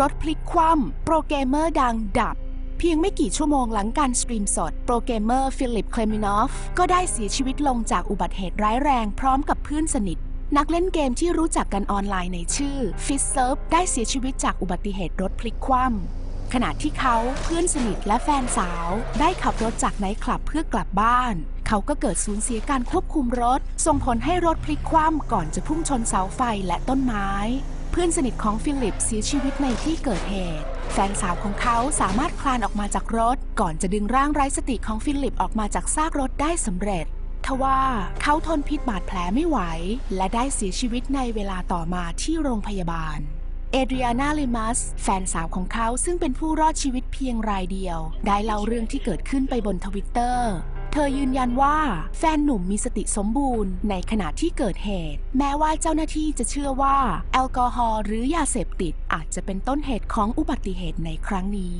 รถพลิกคว่ำโปรแกรมเมอร์ดังดับ เพียงไม่กี่ชั่วโมงหลังการสตรีมสด โปรแกรมเมอร์ฟิลิป เคลมินอฟ ก็ได้เสียชีวิตลงจากอุบัติเหตุร้ายแรงพร้อมกับเพื่อนสนิท นักเล่นเกมที่รู้จักกันออนไลน์ในชื่อฟิสเซิร์ฟได้เสียชีวิตจากอุบัติเหตุรถพลิกคว่ำขณะที่เขาเพื่อนสนิทและแฟนสาว ได้ขับรถจากไนท์คลับเพื่อกลับบ้าน เขาก็เกิดสูญเสียการควบคุมรถ ส่งผลให้รถพลิกคว่ำก่อนจะพุ่งชนเสาไฟและต้นไม้ เพื่อนสนิทของฟิลิปเสียชีวิตในที่เกิดเหตุ แฟนสาวของเขาสามารถคลานออกมาจากรถ ก่อนจะดึงร่างไร้สติของฟิลิปออกมาจากซากรถได้สำเร็จทว่าเขาทนพิษบาดแผลไม่ไหว และได้เสียชีวิตในเวลาต่อมาที่โรงพยาบาล เอเดรียนาลิมัส แฟนสาวของเขาซึ่งเป็นผู้รอดชีวิตเพียงรายเดียว ได้เล่าเรื่องที่เกิดขึ้นไปบนทวิตเตอร์ เธอยืนยันว่าแฟนหนุ่มมีสติสมบูรณ์ในขณะที่เกิดเหตุ แม้ว่าเจ้าหน้าที่จะเชื่อว่า แอลกอฮอล์หรือยาเสพติดอาจจะเป็นต้นเหตุของอุบัติเหตุในครั้งนี้